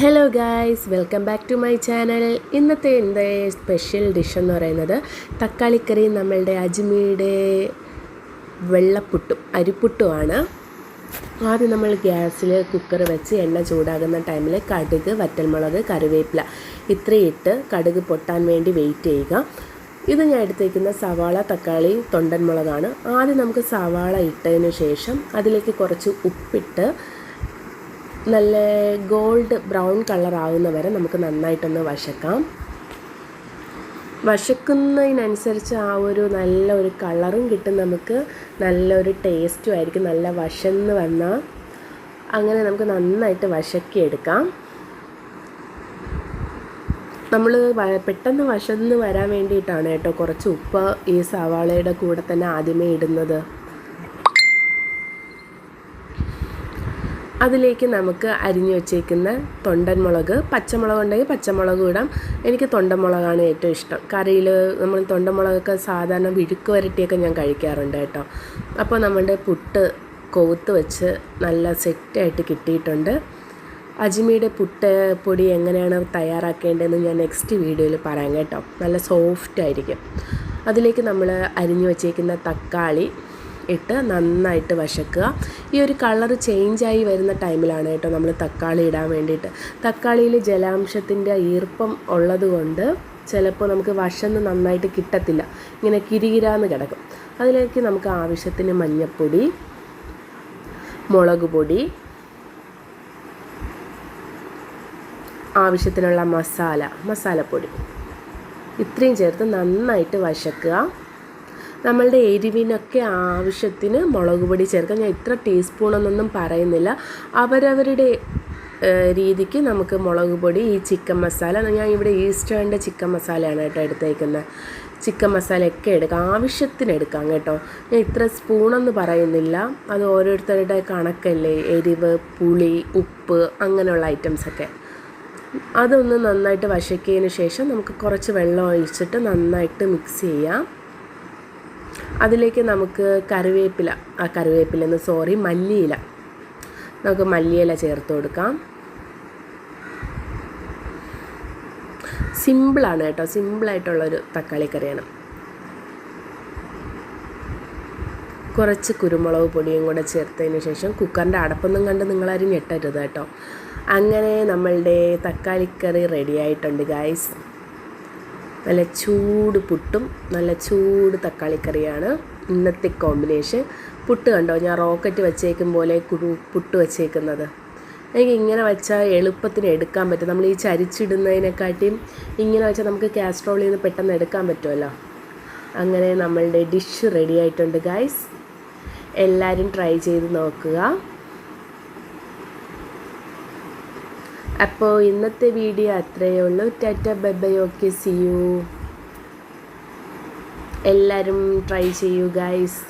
Hello guys welcome back to my channel ഇന്നത്തെ എന്റെ special dish എന്ന് പറയുന്നത് തക്കാളിക്കറി നമ്മളുടെ അജ്മിയുടെ വെള്ളപ്പുട്ടും അരിപ്പുട്ടുമാണ്. ആദ്യം നമ്മൾ ഗ്യാസിൽ കുക്കർ വെച്ച് എണ്ണ ചൂടാകുന്ന ടൈമിൽ കടുക് വറ്റൽമുളക് കറിവേപ്പില ഇത്രയും ഇട്ട് കടുക് പൊട്ടാൻ വേണ്ടി വെയിറ്റ് ചെയ്യുക. ഇത് ഞാൻ എടുത്തേക്കുന്ന സവാള തക്കാളി തൊണ്ടൻ മുളകാണ്. ആദ്യം നമുക്ക് സവാള ഇട്ടതിന് ശേഷം അതിലേക്ക് കുറച്ച് ഉപ്പിട്ട് നല്ല ഗോൾഡ് ബ്രൗൺ കളർ ആവുന്ന വരെ നമുക്ക് നന്നായിട്ടൊന്ന് വശക്കാം. വശക്കുന്നതിനനുസരിച്ച് ആ ഒരു നല്ല ഒരു കളറും കിട്ടും നമുക്ക്. നല്ലൊരു ടേസ്റ്റും ആയിരിക്കും. നല്ല വശന്ന് വന്നാൽ അങ്ങനെ നമുക്ക് നന്നായിട്ട് വശക്കിയെടുക്കാം. നമ്മൾ പെട്ടെന്ന് വശന്ന് വരാൻ വേണ്ടിയിട്ടാണ് കേട്ടോ കുറച്ച് ഉപ്പ് ഈ സവാളയുടെ കൂടെ തന്നെ ആദ്യമേ ഇടുന്നത്. അതിലേക്ക് നമുക്ക് അരിഞ്ഞു വെച്ചേക്കുന്ന തൊണ്ടൻ മുളക് പച്ചമുളക് ഉണ്ടെങ്കിൽ പച്ചമുളക് ഇടാം. എനിക്ക് തൊണ്ടമുളകാണ് ഏറ്റവും ഇഷ്ടം. കറിയിൽ നമ്മൾ തൊണ്ടമുളകൊക്കെ സാധാരണ വിഴുക്ക് വരട്ടിയൊക്കെ ഞാൻ കഴിക്കാറുണ്ട് കേട്ടോ. അപ്പോൾ നമ്മുടെ പുട്ട് കൊവുത്ത് വെച്ച് നല്ല സെറ്റായിട്ട് കിട്ടിയിട്ടുണ്ട്. അജ്മിയുടെ പുട്ട് പൊടി എങ്ങനെയാണ് തയ്യാറാക്കേണ്ടതെന്ന് ഞാൻ നെക്സ്റ്റ് വീഡിയോയിൽ പറയാം കേട്ടോ. നല്ല സോഫ്റ്റ് ആയിരിക്കും അതിലേക്ക് നമ്മൾ അരിഞ്ഞു വച്ചേക്കുന്ന തക്കാളി ഇട്ട് നന്നായിട്ട് വശക്കുക. ഈ ഒരു കളർ ചേഞ്ചായി വരുന്ന ടൈമിലാണ് കേട്ടോ നമ്മൾ തക്കാളി ഇടാൻ വേണ്ടിയിട്ട്. തക്കാളിയിൽ ജലാംശത്തിന്റെ ഈർപ്പം ഉള്ളതുകൊണ്ട് ചിലപ്പോൾ നമുക്ക് വശന്ന് നന്നായിട്ട് കിട്ടത്തില്ല. ഇങ്ങനെ കിരികിരാന്ന് കിടക്കും. അതിലേക്ക് നമുക്ക് ആവശ്യത്തിന് മഞ്ഞൾപ്പൊടി മുളക് പൊടി ആവശ്യത്തിനുള്ള മസാല മസാലപ്പൊടി. ഇത്രയും ചേർത്ത് നന്നായിട്ട് വശക്കുക. നമ്മളുടെ എരിവിനൊക്കെ ആവശ്യത്തിന് മുളക് പൊടി ചേർക്കാം. ഞാൻ ഇത്ര ടീസ്പൂണെന്നൊന്നും പറയുന്നില്ല. അവരവരുടെ രീതിക്ക് നമുക്ക് മുളക് പൊടി ഈ ചിക്കൻ മസാല ഞാൻ ഇവിടെ ഈസ്റ്റേണിന്റെ ചിക്കൻ മസാലയാണ് കേട്ടോ എടുത്തേക്കുന്നത്. ചിക്കൻ മസാലയൊക്കെ എടുക്കാം. ആവശ്യത്തിന് എടുക്കാം കേട്ടോ. ഞാൻ ഇത്ര സ്പൂണെന്ന് പറയുന്നില്ല. അത് ഓരോരുത്തരുടെ കണക്കല്ലേ. എരിവ് പുളി ഉപ്പ് അങ്ങനെയുള്ള ഐറ്റംസൊക്കെ. അതൊന്ന് നന്നായിട്ട് വശക്കിയതിന് ശേഷം നമുക്ക് കുറച്ച് വെള്ളം ഒഴിച്ചിട്ട് നന്നായിട്ട് മിക്സ് ചെയ്യാം. അതിലേക്ക് നമുക്ക് കറിവേപ്പില ആ കറിവേപ്പില എന്ന് സോറി മല്ലിയില. നമുക്ക് മല്ലിയില ചേർത്ത് കൊടുക്കാം. സിമ്പിളാണ് കേട്ടോ. സിമ്പിളായിട്ടുള്ളൊരു തക്കാളി കറിയാണ്. കുറച്ച് കുരുമുളക് പൊടിയും കൂടെ ചേർത്തതിന് ശേഷം കുക്കറിന്റെ അടപ്പൊന്നും കണ്ട് നിങ്ങളാരും ഞെട്ടരുത് കേട്ടോ. അങ്ങനെ നമ്മളുടെ തക്കാളിക്കറി റെഡി ആയിട്ടുണ്ട് ഗായ്സ് നല്ല ചൂട് പുട്ടും നല്ല ചൂട് തക്കാളിക്കറിയാണ്. ഇന്നത്തെ കോമ്പിനേഷൻ പുട്ട് കണ്ടോ? ഞാൻ റോക്കറ്റ് വെച്ചേക്കും പോലെ പുട്ട് വെച്ചേക്കുന്നത്. എനിക്ക് ഇങ്ങനെ വെച്ചാൽ എളുപ്പത്തിന് എടുക്കാൻ പറ്റും. നമ്മൾ ഈ ചരിച്ചിടുന്നതിനെക്കാട്ടിയും ഇങ്ങനെ വെച്ചാൽ നമുക്ക് കാസ്ട്രോളിൽ നിന്ന് പെട്ടെന്ന് എടുക്കാൻ പറ്റുമല്ലോ. അങ്ങനെ നമ്മളുടെ ഡിഷ് റെഡി ആയിട്ടുണ്ട് ഗായ്സ് എല്ലാവരും ട്രൈ ചെയ്ത് നോക്കുക. അപ്പോൾ ഇന്നത്തെ വീഡിയോ അത്രയേ ഉള്ളൂ. Tata bye okay see you. എല്ലാവരും ട്രൈ ചെയ്യൂ ഗൈസ്.